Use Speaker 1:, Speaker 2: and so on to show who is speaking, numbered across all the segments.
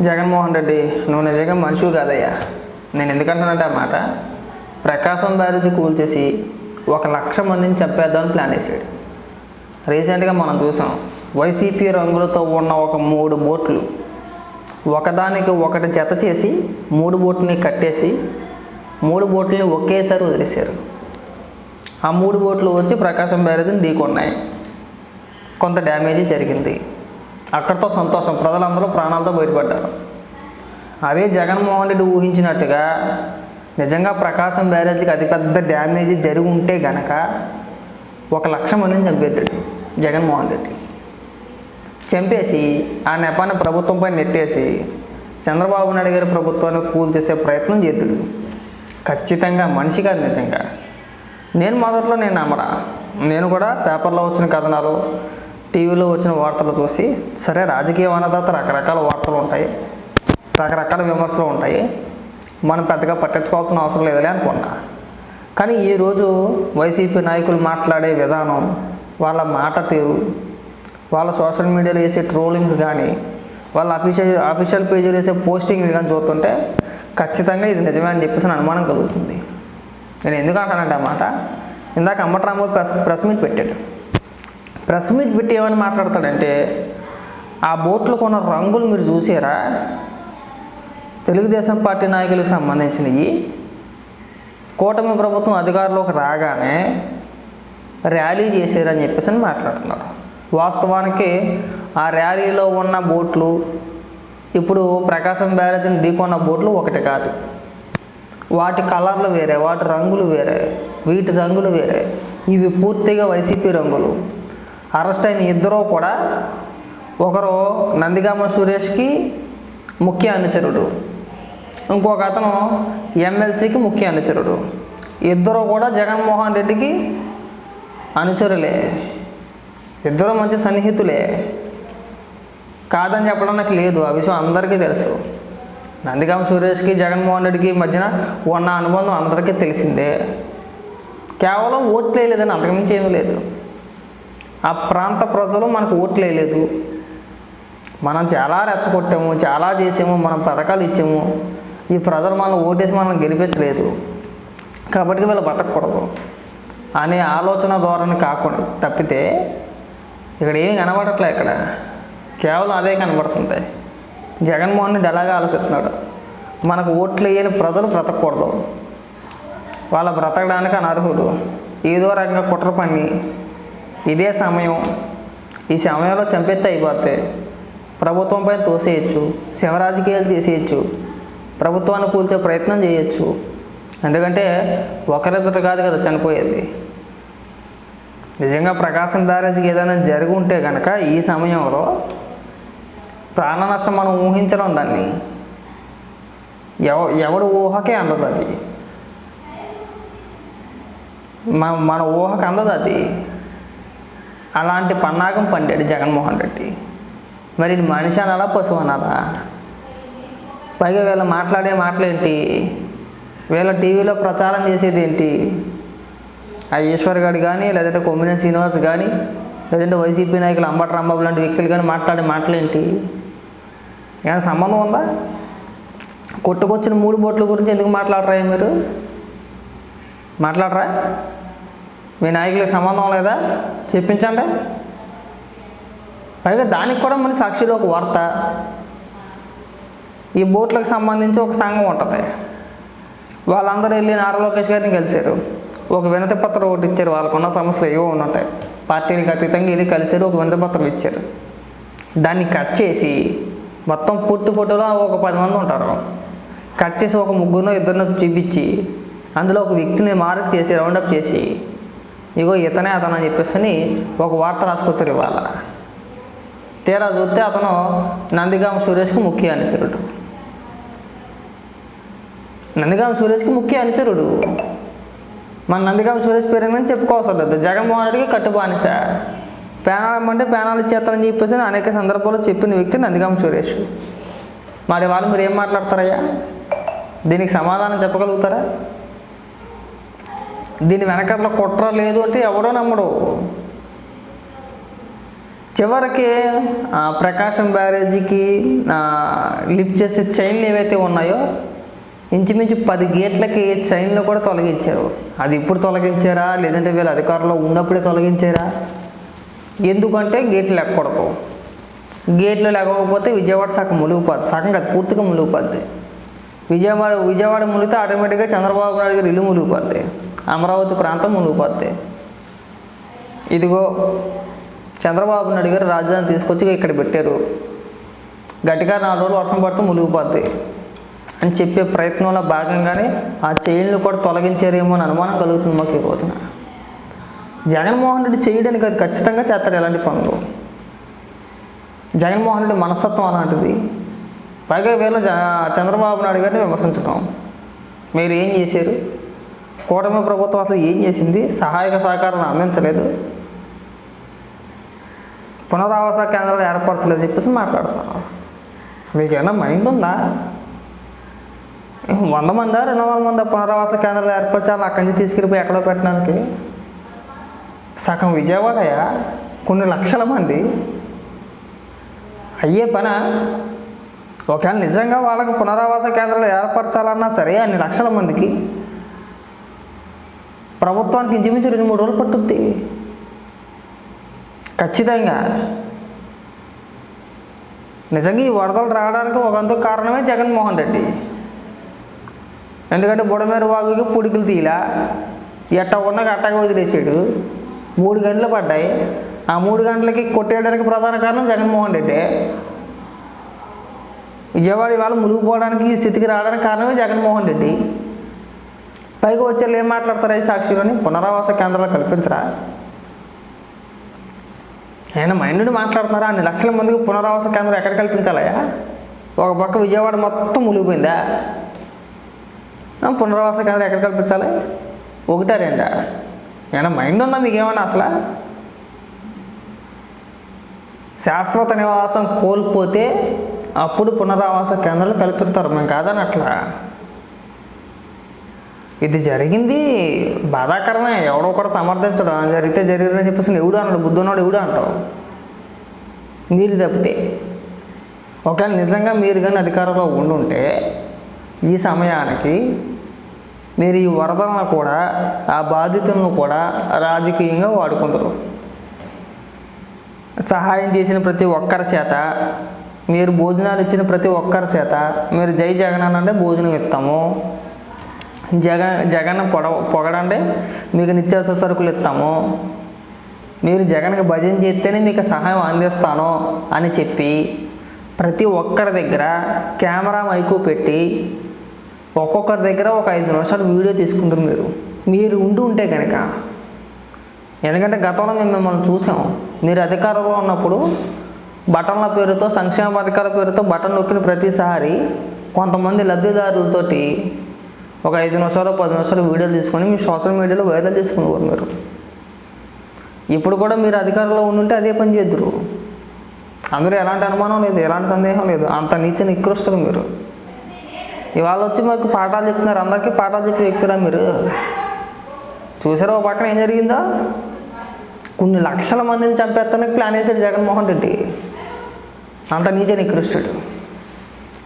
Speaker 1: జగన్మోహన్ రెడ్డి నువ్వు నిజంగా మనిషివి కాదయ్యా. నేను ఎందుకంటానంటే ఆ మాట ప్రకాశం బ్యారేజీ కూల్చేసి ఒక లక్ష మందిని చంపేద్దామని ప్లాన్ వేసాడు. రీసెంట్గా మనం చూసాం వైసీపీ రంగులతో ఉన్న ఒక మూడు బోట్లు ఒకదానికి ఒకటి జత చేసి మూడు బోట్లని కట్టేసి మూడు బోట్లని ఒకేసారి వదిలేశారు. ఆ మూడు బోట్లు వచ్చి ప్రకాశం బ్యారేజీని ఢీకొన్నాయి. కొంత డ్యామేజీ జరిగింది. అక్కడితో సంతోషం. ప్రజలందరూ ప్రాణాలతో బయటపడ్డారు. అదే జగన్మోహన్ రెడ్డి ఊహించినట్టుగా నిజంగా ప్రకాశం బ్యారేజీకి అతిపెద్ద డ్యామేజ్ జరిగి ఉంటే గనక ఒక లక్ష మందిని చంపేద్దాడు జగన్మోహన్ రెడ్డి. చంపేసి ఆ నెపాన్ని ప్రభుత్వంపై నెట్టేసి చంద్రబాబు నాయుడు గారి ప్రభుత్వాన్ని కూల్చేసే ప్రయత్నం చేద్దుడు ఖచ్చితంగా మనిషి కాదు నిజంగా. నేను మొదట్లో నేను నమ్మరా. నేను కూడా పేపర్లో వచ్చిన కథనాలు టీవీలో వచ్చిన వార్తలు చూసి సరే రాజకీయ అన్నదాత రకరకాల వార్తలు ఉంటాయి రకరకాల విమర్శలు ఉంటాయి మనం పెద్దగా పట్టించుకోవాల్సిన అవసరం లేదులే అనుకున్నా. కానీ ఈరోజు వైసీపీ నాయకులు మాట్లాడే విధానం వాళ్ళ మాట తీరు వాళ్ళ సోషల్ మీడియాలో వేసే ట్రోలింగ్స్ కానీ వాళ్ళ అఫీషియల్ అఫీషియల్ పేజీలు వేసే పోస్టింగ్లు కానీ చూస్తుంటే ఖచ్చితంగా ఇది నిజమే అని చెప్పేసి అనుమానం కలుగుతుంది. నేను ఎందుకు అంటానంటే అన్నమాట ఇందాక అమ్మటరాము ప్రెస్ ప్రెస్ మీట్ పెట్టాడు. ప్రెస్ మీట్ పెట్టి ఏమని మాట్లాడతాడంటే ఆ బోట్లో కొన్న రంగులు మీరు చూసారా? తెలుగుదేశం పార్టీ నాయకులకు సంబంధించినవి కూటమి ప్రభుత్వం అధికారంలోకి రాగానే ర్యాలీ చేశారని చెప్పేసి అని మాట్లాడుతున్నారు. వాస్తవానికి ఆ ర్యాలీలో ఉన్న బోట్లు ఇప్పుడు ప్రకాశం బ్యారేజ్ని ఢీకొన్న బోట్లు ఒకటి కాదు. వాటి కలర్లు వేరే వాటి రంగులు వేరే వీటి రంగులు వేరే. ఇవి పూర్తిగా వైసీపీ రంగులు. అరెస్ట్ అయిన ఇద్దరూ కూడా ఒకరు నందిగామ సురేష్కి ముఖ్య అనుచరుడు. ఇంకొక అతను ఎమ్మెల్సీకి ముఖ్య అనుచరుడు. ఇద్దరు కూడా జగన్మోహన్ రెడ్డికి అనుచరులే. ఇద్దరు మంచి సన్నిహితులే. కాదని చెప్పడం నాకు లేదు. ఆ విషయం అందరికీ తెలుసు. నందిగామ సురేష్కి జగన్మోహన్ రెడ్డికి మధ్యన ఉన్న అనుబంధం అందరికీ తెలిసిందే. కేవలం ఓట్లు వేయలేదని అంతకుమించి ఏమీ లేదు. ఆ ప్రాంత ప్రజలు మనకు ఓట్లు వేయలేదు. మనం చాలా రెచ్చగొట్టాము చాలా చేసాము మనం పథకాలు ఇచ్చాము. ఈ ప్రజలు మనం ఓటేసి మనల్ని గెలిపించలేదు. కాబట్టి వీళ్ళు బతకూడదు అనే ఆలోచన ధోరణి కాకుండా తప్పితే ఇక్కడ ఏం కనబడట్లే ఇక్కడ. కేవలం అదే కనబడుతుంది. జగన్మోహన్ రెడ్డి ఎలాగ ఆలోచిస్తున్నాడు? మనకు ఓట్లు వేయని ప్రజలు బ్రతకూడదు. వాళ్ళ బ్రతకడానికి అనర్హుడు ఏదో రకంగా కుట్ర పని. ఇదే సమయం. ఈ సమయంలో చంపెత్తే అయిపోతే ప్రభుత్వంపై తోసేయచ్చు శివరాజకీయాలు చేసేయచ్చు ప్రభుత్వాన్ని కూల్చే ప్రయత్నం చేయొచ్చు. ఎందుకంటే ఒకరిద్దరు కాదు కదా చనిపోయేది. నిజంగా ప్రకాశం బ్యారేజ్కి ఏదైనా జరిగి ఉంటే కనుక ఈ సమయంలో ప్రాణ నష్టం మనం ఊహించడం దాన్ని. ఎవ ఎవడు ఊహకే అందదు అది. మన మన ఊహకు అందదు అది. అలాంటి పన్నాగం పండాడు జగన్మోహన్ రెడ్డి. మరి మనిషి అనాలా పశువు అనాలా? పైగా వీళ్ళ మాట్లాడే మాటలేంటి? వీళ్ళ టీవీలో ప్రచారం చేసేది ఏంటి ఆ ఈశ్వర్ గారు కానీ లేదంటే కొమ్మినేని శ్రీనివాస్ కానీ లేదంటే వైసీపీ నాయకులు అంబటి రాంబాబు లాంటి వ్యక్తులు కానీ మాట్లాడే మాటలేంటి? ఏమైనా సంబంధం ఉందా? కొట్టుకొచ్చిన మూడు బోట్ల గురించి ఎందుకు మాట్లాడరా మీరు? మాట్లాడరా? మీ నాయకులకు సంబంధం లేదా? చెప్పించండి. పైగా దానికి కూడా మన సాక్షిలో ఒక వార్త. ఈ బోట్లకు సంబంధించి ఒక సంఘం ఉంటుంది. వాళ్ళందరూ వెళ్ళి నారా లోకేష్ గారిని కలిశారు. ఒక వినతి పత్రం ఒకటి ఇచ్చారు. వాళ్ళకున్న సమస్యలు ఏవో ఉంటాయి. పార్టీలకు అతీతంగా వెళ్ళి కలిశారు. ఒక వినతి పత్రం ఇచ్చారు. దాన్ని కట్ చేసి మొత్తం పూర్తి ఫోటోలో ఒక పది మంది ఉంటారు. కట్ చేసి ఒక ముగ్గురునో ఇద్దరినో చూపించి అందులో ఒక వ్యక్తిని మార్క్ చేసి రౌండప్ చేసి ఇగో ఇతనే అతను అని చెప్పేసి ఒక వార్త రాసుకొచ్చారు ఇవాళ. తీరా చూస్తే అతను నందిగామ సురేష్కి ముఖ్య అనుచరుడు. నందిగామ సురేష్కి ముఖ్య అనుచరుడు. మన నందిగామ సురేష్ పేరు అని చెప్పుకోవసరం లేదు. జగన్మోహన్ రెడ్డికి కట్టుబానిస. పేనాలు అంటే పేనాలు చేస్తానని చెప్పేసి అనేక సందర్భాల్లో చెప్పిన వ్యక్తి నందిగామ సురేష్. మరి వాళ్ళు మీరు ఏం మాట్లాడతారయ్యా? దీనికి సమాధానం చెప్పగలుగుతారా? దీని వెనకతలో కుట్ర లేదు అంటే ఎవడో నమ్మడు చివరికి ప్రకాశం బ్యారేజీకి లిఫ్ట్ చేసే చైన్లు ఏవైతే ఉన్నాయో ఇంచుమించు పది గేట్లకి చైన్లు కూడా తొలగించారు. అది ఇప్పుడు తొలగించారా? లేదంటే వీళ్ళ అధికారంలో ఉన్నప్పుడే తొలగించారా? ఎందుకంటే గేట్లు ఎక్కకూడదు గేట్లు లేకపోతే విజయవాడ సగం మునిగిపోద్ది. సగం కాదు పూర్తిగా మునిగిపోద్ది. విజయవాడ విజయవాడ మునిగితే ఆటోమేటిక్గా చంద్రబాబు నాయుడు గారు ఇల్లు మునిగిపోద్ది. అమరావతి ప్రాంతం మునిగిపోద్ది. ఇదిగో చంద్రబాబు నాయుడు గారు రాజధాని తీసుకొచ్చి ఇక్కడ పెట్టారు. గట్టిగా నాలుగు రోజులు వర్షం పడితే మునిగిపోద్ది అని చెప్పే ప్రయత్నంలో భాగంగానే ఆ చైన్లు కూడా తొలగించారేమో అని అనుమానం కలుగుతుంది మాకు ఈ రోజున. జగన్మోహన్ రెడ్డి చేయడానికి అది ఖచ్చితంగా చేస్తారు ఎలాంటి పనులు? జగన్మోహన్ రెడ్డి మనస్తత్వం అలాంటిది. పైగా వీళ్ళు చంద్రబాబు నాయుడు గారిని విమర్శించడం. మీరు ఏం చేశారు? కూటమి ప్రభుత్వం అసలు ఏం చేసింది? సహాయక సహకారాలు అందించలేదు. పునరావాస కేంద్రాలు ఏర్పరచలేదు చెప్పేసి మాట్లాడుతున్నారు. మీకు ఏమైనా మైండ్ ఉందా? వంద మందా రెండు వందల మంది పునరావాస కేంద్రాలు ఏర్పరచాలి అక్కడి నుంచి తీసుకెళ్ళిపోయి ఎక్కడో పెట్టడానికి? సగం విజయవాడయా? కొన్ని లక్షల మంది. అయ్యే పన? ఒకవేళ నిజంగా వాళ్ళకు పునరావాస కేంద్రాలు ఏర్పరచాలన్నా సరే అన్ని లక్షల మందికి. ప్రభుత్వానికి ఇంచుమించు రెండు మూడు రోజులు పట్టుద్ది. ఖచ్చితంగా. నిజంగా ఈ వరదలు రావడానికి ఒకంత కారణమే జగన్మోహన్ రెడ్డి. ఎందుకంటే బుడమేరు వాగుకి పుడికలు తీలా ఎట్ట ఉన్న అట్టగా వదిలేసాడు. మూడు గంటలు పడ్డాయి. ఆ మూడు గంటలకి కొట్టేయడానికి ప్రధాన కారణం జగన్మోహన్ రెడ్డి. విజయవాడ ఇవాళ మునిగిపోవడానికి ఈ స్థితికి రావడానికి కారణమే జగన్మోహన్ రెడ్డి. పైగా వచ్చే ఏం మాట్లాడతారా ఈ సాక్షిలోని? పునరావాస కేంద్రాలు కల్పించరా? ఆయన మైండ్ మాట్లాడుతున్నారా? అన్ని లక్షల మందికి పునరావాస కేంద్రం ఎక్కడ కల్పించాలయా ఒక పక్క విజయవాడ మొత్తం మునిగిపోయిందా? పునరావాస కేంద్రం ఎక్కడ కల్పించాలి? ఒకటా రెండా? ఏమైనా మైండ్ ఉందా మీకేమన్నా అసలు? శాశ్వత నివాసం కోల్పోతే అప్పుడు పునరావాస కేంద్రాలు కల్పిస్తారు. మేము కాదని అట్లా ఇది జరిగింది బాధాకరమే. ఎవడో కూడా సమర్థించడం. జరిగితే జరిగిందని చెప్పేసి ఎవడు అన్నాడు? బుద్ధున్నాడు ఎవడు అంటావు? మీరు తప్పితే. ఒకవేళ నిజంగా మీరు కానీ అధికారంలో ఉండుంటే ఈ సమయానికి మీరు ఈ వరదలను కూడా ఆ బాధితులను కూడా రాజకీయంగా వాడుకుంటారు. సహాయం చేసిన ప్రతి ఒక్కరి చేత మీరు భోజనాలు ఇచ్చిన ప్రతి ఒక్కరి చేత మీరు జై జగన్ అంటే భోజనం ఇస్తాము. జగన్ జగన్ పొడ పొగడండి. మీకు నిత్యావసర సరుకులు ఇస్తాము. మీరు జగన్కి భజన చేస్తేనే మీకు సహాయం అందిస్తాను అని చెప్పి ప్రతి ఒక్కరి దగ్గర కెమెరా మైకు పెట్టి ఒక్కొక్కరి దగ్గర ఒక ఐదు నిమిషాలు వీడియో తీసుకుంటారు మీరు. మీరు ఉండి ఉంటే కనుక ఎందుకంటే గతంలో మేము మిమ్మల్ని చూసాం. మీరు అధికారంలో ఉన్నప్పుడు బటన్ల పేరుతో సంక్షేమ పథకాల పేరుతో బటన్ నొక్కిన ప్రతిసారి కొంతమంది లబ్ధిదారులతోటి ఒక ఐదు నిమిషాలు పది నిమిషాలు వీడియోలు తీసుకొని మీ సోషల్ మీడియాలో వైరల్ చేసుకునేవారు మీరు. ఇప్పుడు కూడా మీరు అధికారంలో ఉండుంటే అదే పని చేద్దరు. అందరూ ఎలాంటి అనుమానం లేదు ఎలాంటి సందేహం లేదు. అంత నీచ నికృష్టలు మీరు. ఇవాళ వచ్చి మాకు పాఠాలు చెప్తున్నారు. అందరికీ పాఠాలు చెప్పే వ్యక్తులా మీరు. చూసారా ఓ పక్కన ఏం జరిగిందో? కొన్ని లక్షల మందిని చంపేస్తానికి ప్లాన్ వేసాడు జగన్మోహన్ రెడ్డి. అంత నీచ నికృష్టుడు.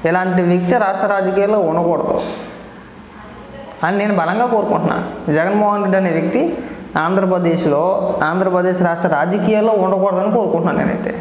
Speaker 1: ఇలాంటి వ్యక్తి రాష్ట్ర రాజకీయాల్లో ఉండకూడదు. అని నేను బలంగా కోరుకుంటున్నా. జగన్మోహన్ రెడ్డి అనే వ్యక్తి ఆంధ్రప్రదేశ్లో ఆంధ్రప్రదేశ్ రాష్ట్ర రాజకీయాల్లో ఉండకూడదని కోరుకుంటున్నాను నేనైతే.